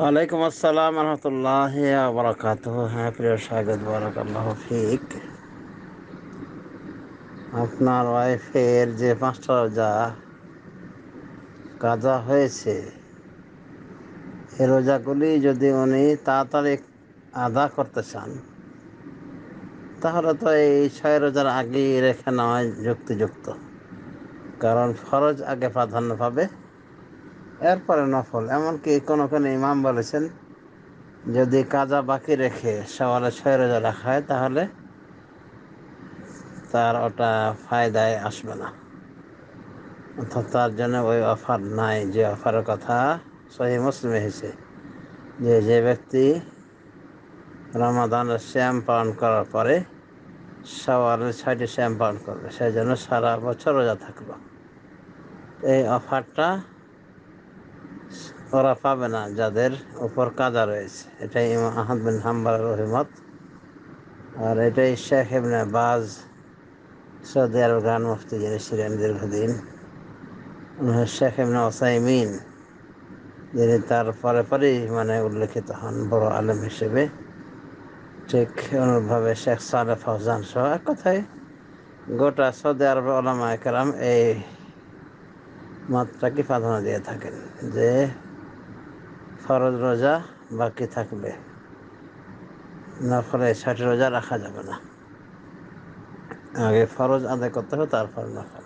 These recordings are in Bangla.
ওয়ালাইকুম আসসালাম রহমতুল্লাহ বরকাত হ্যাঁ প্রিয় স্বাগত বরকাল্লাহ ফিক। আপনার ওয়াইফের যে পাঁচটা রোজা কাজা হয়েছে এ রোজাগুলি যদি উনি তাড়াতাড়ি আদা করতে চান, তাহলে তো এই ছয় রোজার আগেই রেখে নেওয়াই যুক্তিযুক্ত। কারণ ফরজ আগে প্রাধান্য পাবে। এরপরে নফল, এমনকি কোনো কোনো ইমাম বলেছেন, যদি কাজা বাকি রেখে সওয়ালে ছয় রোজা রাখা হয় তাহলে তার ওটা ফায়দায় আসবে না। অর্থাৎ তার জন্য ওই অফার নাই, যে অফারের কথা সহি মুসলিমে এসেছে, যে যে ব্যক্তি রমাদানের শ্যাম পালন করার পরে সওয়ালের ছয়টি শ্যাম পালন করবে সেই জন্য সারা বছর রোজা থাকল। এই অফারটা ওরা পাবে না যাদের উপর কাজা রয়েছে। এটাই ইমাম আহমদ বিন হাম্বার রহিমত আর এটাই শেখ ইবনে বাজ, সৌদি আরব গ্রান মুফতি যিনি ছিলেন দীর্ঘদিন শেখ ইবনে ওসাইমিন, যিনি তার পরে পরেই মানে উল্লেখিত হন বড় আলেম হিসেবে। ঠিক অনুরূপভাবে শেখ সালে ফৌজান সহ এক কথায় গোটা সৌদি আরব ওলামা একরাম এই মাত্রাকে প্রাধান্য দিয়ে থাকেন যে ফরজ রোজা বাকি থাকলে নফলে ষাট রোজা রাখা যাবে না। আগে ফরজ আদায় করতে হবে, তারপর নফল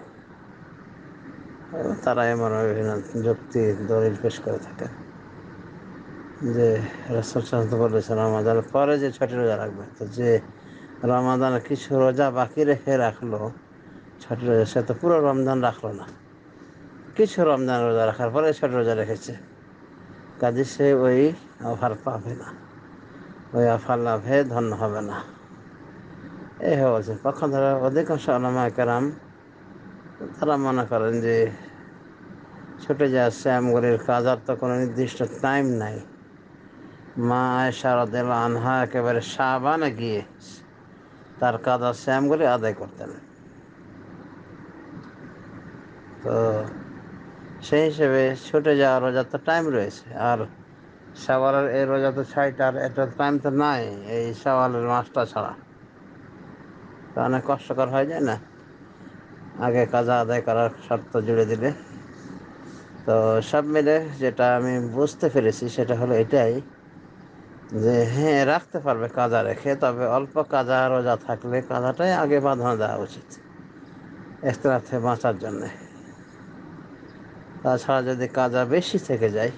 তারা এমন বিভিন্ন যুক্তি, দলিল পেশ করে থাকে। যে রসুল বলেছেন রমাদানের পরে যে ছটি রোজা রাখবে, তো যে রমাদানের কিছু রোজা বাকি রেখে রাখল ছটি রোজা সে তো পুরো রমজান রাখল না। কিছু রমজান রোজা রাখার পরে ছটি রোজা রেখেছে। কাজে সে ওই অফার পাবে না। ওই অফার লাভে ধন্য হবে না। এই হয়েছে পক্ষ ধরে, অধিকাংশ আলামা কেরাম, তারা মনে করেন যে ছুটে যাওয়া শ্যামগুলির কাজার তো কোনো নির্দিষ্ট টাইম নাই। মা শারদেল আনহা একেবারে সাবানে গিয়ে তার কাজা শ্যামগুলি আদায় করতেন। তো সেই হিসেবে ছুটে যাওয়ার রোজা তো টাইম রয়েছে। আর সওয়ালের এই রোজা তো ছয়টার এটা টাইম তো নাই এই সওয়ালের মাসটা ছাড়া। তো অনেক কষ্টকর হয়ে যায় না? আগে কাজা আদায় করার শর্ত জুড়ে দিলে। তো সব মিলে যেটা আমি বুঝতে পেরেছি সেটা হলো এটাই যে হ্যাঁ রাখতে পারবে কাজা রেখে, তবে অল্প কাজা রোজা থাকলে কাজাটাই আগে বাঁধানো দেওয়া উচিত। এখতলাফে বাঁচার জন্যে। তাছাড়া যদি কাজা বেশি থেকে যায়,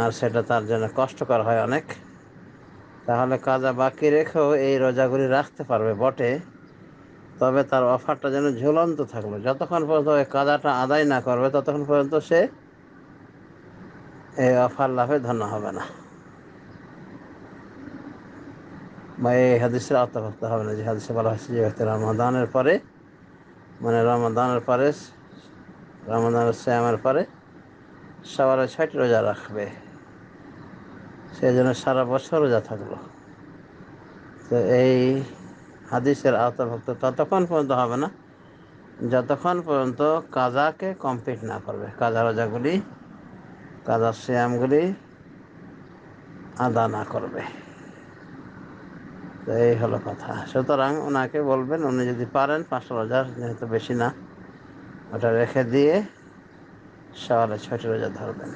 আর সেটা তার জন্য কষ্টকর হয় অনেক, তাহলে কাজা বাকি রেখেও এই রোজাগুলি রাখতে পারবে বটে। তবে তার অফারটা যেন ঝুলন্ত থাকল। যতক্ষণ পর্যন্ত ওই কাজাটা আদায় না করবে, ততক্ষণ পর্যন্ত সে এই অফার লাভে ধন্য হবে না। বা এই হাদিসের আত্মভক্ত হবে না। যে হাদিসে বলা হয়েছে যে রমাদানের পরে মানে রমাদানের পরে রমাদানের শ্যামের পরে। সবার ছয়টি রোজা রাখবে। সেই জন্য সারা বছর রোজা থাকল তো এই হাদিসের আওতাভুক্ত ততক্ষণ পর্যন্ত হবে না। যতক্ষণ পর্যন্ত কাজাকে কমপ্লিট না করবে। কাজা রোজাগুলি, কাজা শ্যামগুলি আদা না করবে। তো এই হলো কথা। সুতরাং ওনাকে বলবেন, উনি যদি পারেন, পাঁচশো রোজা যেহেতু বেশি না ওটা রেখে দিয়ে সওয়ালে ছয়টি রোজা ধরবেন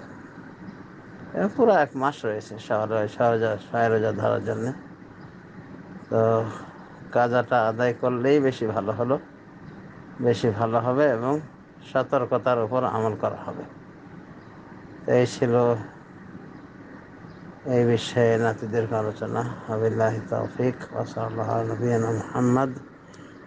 পুরো এক মাস রয়েছে শহরে ছয় রোজা ছয় রোজা ধরার জন্যে। তো কাজাটা আদায় করলেই বেশি ভালো হলো। বেশি ভালো হবে এবং সতর্কতার উপর আমল করা হবে। এই ছিল এই বিষয়ে নাতিদের আলোচনা। আবিল্লাহ তৌফিক। ওসল্লাহ নবীন মোহাম্মদ।